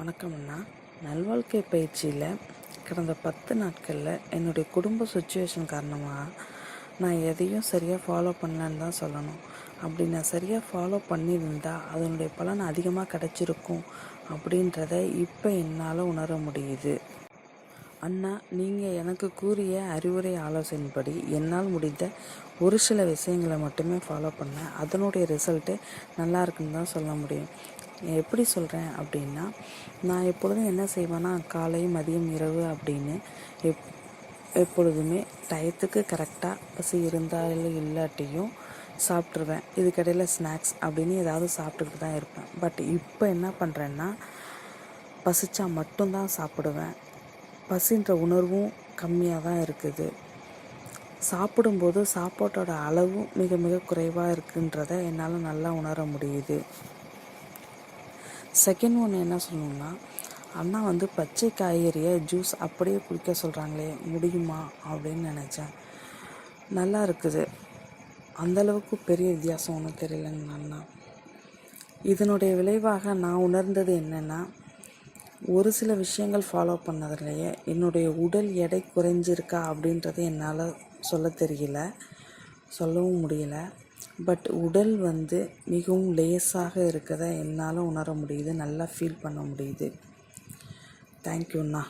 வணக்கம் அண்ணா நல்வாழ்க்கை பயிற்சியில் கடந்த பத்து நாட்களில் என்னுடைய குடும்ப சுச்சுவேஷன் காரணமாக நான் எதையும் சரியாக ஃபாலோ பண்ணலன்னு தான் சொல்லணும். அப்படி நான் சரியாக ஃபாலோ பண்ணியிருந்தா அதனுடைய பலன் அதிகமாக கிடச்சிருக்கும் அப்படின்றத இப்போ என்னால் உணர முடியுது. அண்ணா நீங்கள் எனக்கு கூறிய அறிவுரை ஆலோசனைப்படி என்னால் முடிந்த ஒரு சில விஷயங்களை மட்டுமே ஃபாலோ பண்ணேன். அதனுடைய ரிசல்ட்டு நல்லா இருக்குன்னு தான் சொல்ல முடியும். எப்படி சொல்கிறேன் அப்படின்னா நான் எப்பொழுதும் என்ன செய்வேன்னா காலை மதியம் இரவு அப்படின்னு எப் எப்பொழுதுமே டயத்துக்கு கரெக்டாக பசி இருந்தாலும் இல்லாட்டியும் சாப்பிட்ருவேன் இதுக்கிடையில் ஸ்நாக்ஸ் அப்படின்னு ஏதாவது சாப்பிட்டுக்கிட்டு தான் இருப்பேன். பட் இப்போ என்ன பண்ணுறேன்னா பசிச்சா மட்டும்தான் சாப்பிடுவேன். பசின்ற உணர்வும் கம்மியாக தான் இருக்குது. சாப்பிடும்போது சாப்பாட்டோட அளவும் மிக மிக குறைவாக இருக்குன்றத என்னால் நல்லா உணர முடியுது. செகண்ட் ஒன்று என்ன சொல்லணும்னா அண்ணா வந்து பச்சை காய்கறியை ஜூஸ் அப்படியே குடிக்க சொல்கிறாங்களே முடியுமா அப்படின்னு நினச்சேன். நல்லா இருக்குது. அந்தளவுக்கு பெரிய வித்தியாசம் ஒன்றும் தெரியலங்க அண்ணா. இதனுடைய விளைவாக நான் உணர்ந்தது என்னென்னா ஒரு சில விஷயங்கள் ஃபாலோ பண்ணதுலையே என்னுடைய உடல் எடை குறைஞ்சிருக்கா அப்படின்றது என்னால் சொல்ல தெரியல சொல்லவும் முடியல. பட் உடல் வந்து மிகவும் லேசாக இருக்கதை என்னால் உணர முடியுது நல்லா ஃபீல் பண்ண முடியுது. தேங்க்யூண்ணா